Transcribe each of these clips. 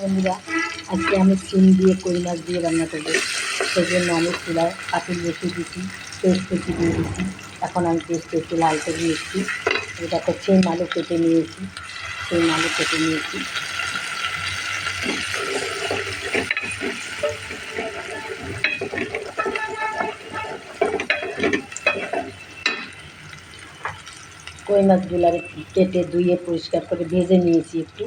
বন্ধুরা, আজকে আমি সিম দিয়ে কই মাছ দিয়ে রান্না করব। সেই জন্য আমি চুলায় পাতিল বসিয়ে দিচ্ছি পেস্ট কুচি দিয়ে দিচ্ছি এখন আমি পেস্ট একটু লাল করে এটা হচ্ছে আলু কেটে নিয়েছি সেই আলু কেটে নিয়েছি। কই মাছগুলো কেটে ধুয়ে পরিষ্কার করে ভেজে নিয়েছি একটু।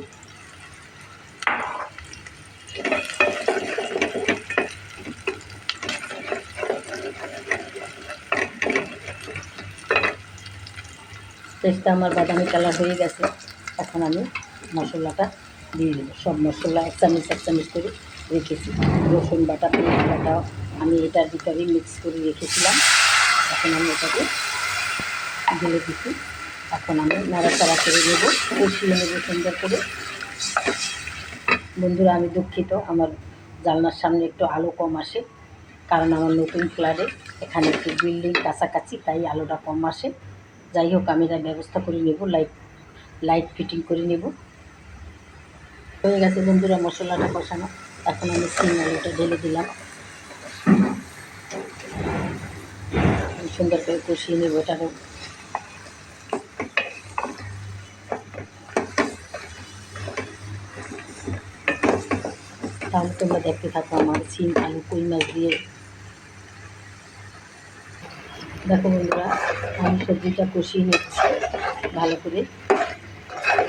পেস্টটা আমার বাদামি কালার হয়ে গেছে। এখন আমি মশলাটা দিয়ে দেবো। সব মশলা এক চামচ এক চামচ করে রেখেছি। রসুন বাটা, পেঁয়াজ বাটা, আমি এটার ভিতরে মিক্স করে রেখেছিলাম। এখন আমি এটাকে ঢেলে দিচ্ছি। এখন আমি নাড়াচাড়া করে নেব, কষিয়ে নেব সুন্দর করে। বন্ধুরা, আমি দুঃখিত, আমার জানলার সামনে একটু আলো কম আসে, কারণ আমার নতুন ফ্ল্যাটে এখানে একটু বিল্ডিং কাছাকাছি, তাই আলোটা কম আসে। যাই হোক, আমি এটা ব্যবস্থা করে নেব লাইট লাইট ফিটিং করে নেব। হয়ে গেছে বন্ধুরা, মশলাটা কষানো। এখন আমি সিম আলুটা ঢেলে দিলাম। সুন্দর করে কষিয়ে নেব এটারও তাহলে তোমরা দেখতে থাকো, আমার সিম আলু, কই মাছ দিয়ে দেখো বন্ধুরা, আমি সবজিটা কষিয়ে নিচ্ছি, ভালো করে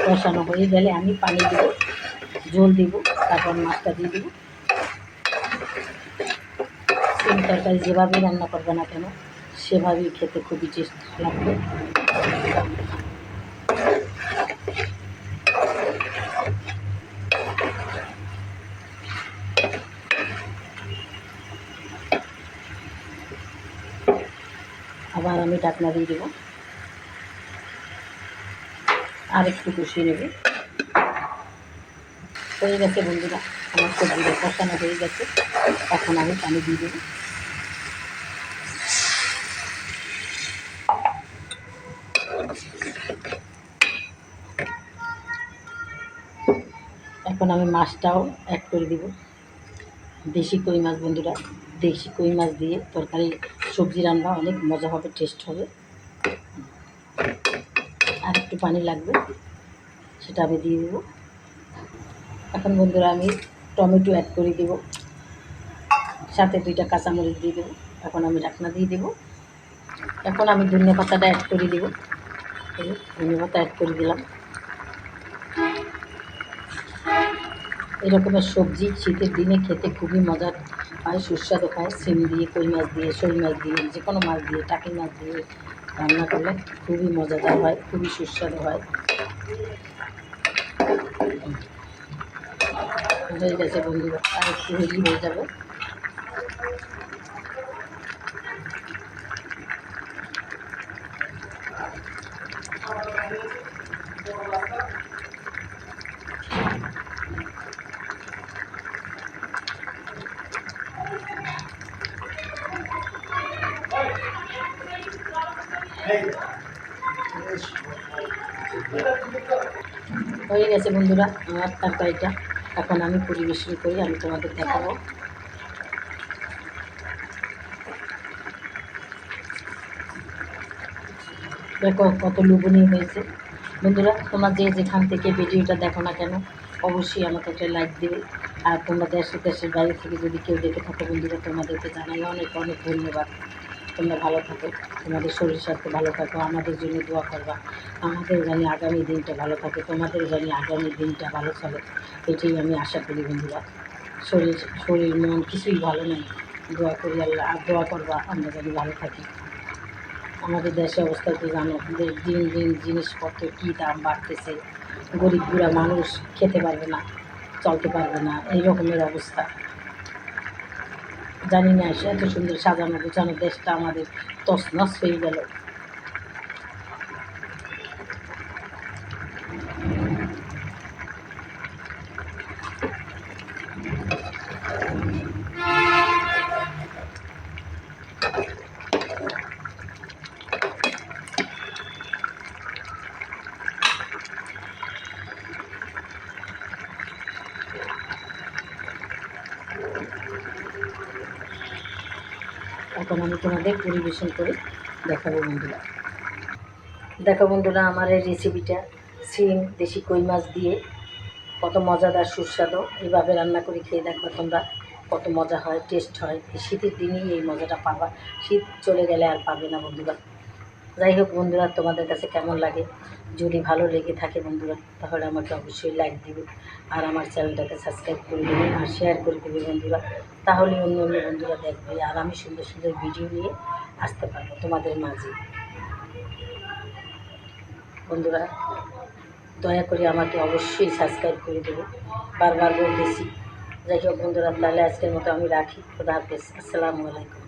কষানো হয়ে গেলে আমি পানি দেবো, জল দেবো, তারপর মাছটা দিয়ে দেবো। সিম তরকারি যেভাবে রান্না করবে না কেন, সেভাবেই খেতে খুবই টেস্ট লাগবে। আবার আমি ঢাকনা দিয়ে দেবো। আর একটু কষিয়ে নেবে। হয়ে গেছে বন্ধুরা, আমার সবজিটা কষানো হয়ে গেছে। এখন আমি পানি দিয়ে দেবো। এখন আমি মাছটাও অ্যাড করে দিব। দেশি কই মাছ বন্ধুরা? দেশি কই মাছ দিয়ে তরকারি, সবজি রান্না অনেক মজা হবে টেস্ট হবে। আর একটু পানি লাগবে, সেটা আমি দিয়ে দেবো। এখন বন্ধুরা আমি টমেটো অ্যাড করে দেব। সাথে দুইটা কাঁচামরিচ দিয়ে দেবো। এখন আমি ঢাকনা দিয়ে দেবো। এখন আমি ধনিয়া পাতাটা অ্যাড করে দেবো। ধনিয়া পাতা অ্যাড করে দিলাম। এরকমের সবজি শীতের দিনে খেতে খুবই মজার। হয় সুস্বাদু হয় সিম দিয়ে, কই মাছ দিয়ে শোল মাছ দিয়ে, যে কোনো মাছ দিয়ে, টাকি মাছ দিয়ে রান্না করলে খুবই মজাদার হয়, খুবই সুস্বাদু হয়। হয়ে গেছে বন্ধুরা, আর একটু হেলি হয়ে যাবে। হয়ে গেছে বন্ধুরা, আমার তরকারিটা। এখন আমি পরিবেশন করি, আমি তোমাদের দেখাবো। দেখো কত লোভনীয় হয়েছে। বন্ধুরা, তোমরা যে যেখান থেকে ভিডিওটা দেখো না কেন, অবশ্যই আমাকে একটা লাইক দেবে। আর তোমরা দেশের দেশের বাইরে থেকে যদি কেউ দেখে থাকো বন্ধুরা, তোমাদেরকে জানাই অনেক অনেক ধন্যবাদ। তোমরা ভালো থাকো, তোমাদের শরীর স্বাস্থ্য ভালো থাকো, আমাদের জন্য দোয়া করবা। আমাদের জানি আগামী দিনটা ভালো থাকে, তোমাদের জানি আগামী দিনটা ভালো চলে। এটাই আমি আশা করি বন্ধুরা। শরীর শরীর, মন কিছুই ভালো নেই। দোয়া করি আল্লাহ, আর দোয়া করবা আমরা জানি ভালো থাকি। আমাদের দেশের অবস্থা তো জানো? দিন দিন জিনিসপত্র কী দাম বাড়তেছে। গরিব বুড়া মানুষ খেতে পারবে না, চলতে পারবে না, এই রকমের অবস্থা। জানি না এত সুন্দর সাজানো গোছানো দেশটা আমাদের তছনছ হয়ে গেল। এখন আমি তোমাদের পরিবেশন করে দেখাবো বন্ধুরা। দেখো বন্ধুরা, আমার এই রেসিপিটা সিম, দেশি কই মাছ দিয়ে কত মজাদার সুস্বাদু। এভাবে রান্না করে খেয়ে দেখবা তোমরা কত মজা হয় টেস্ট হয়। শীতের দিনেই এই মজাটা পাবা। শীত চলে গেলে আর পাবে না বন্ধুরা। যাই হোক বন্ধুরা, তোমাদের কাছে কেমন লাগে? যদি ভালো লেগে থাকে বন্ধুরা, তাহলে আমাকে অবশ্যই লাইক দিবে আর আমার চ্যানেলটাকে সাবস্ক্রাইব করে দেবে আর শেয়ার করে দেবে বন্ধুরা। তাহলে অন্য অন্য বন্ধুরা দেখবে আর আমি সুন্দর সুন্দর ভিডিও নিয়ে আসতে পারব তোমাদের মাঝে। বন্ধুরা, দয়া করে আমাকে অবশ্যই সাবস্ক্রাইব করে দেবে। বারবার বলতেছি। যাই হোক বন্ধুরা, তাহলে আজকের মতো আমি রাখি। খোদা হাফেজ। আসসালামু আলাইকুম।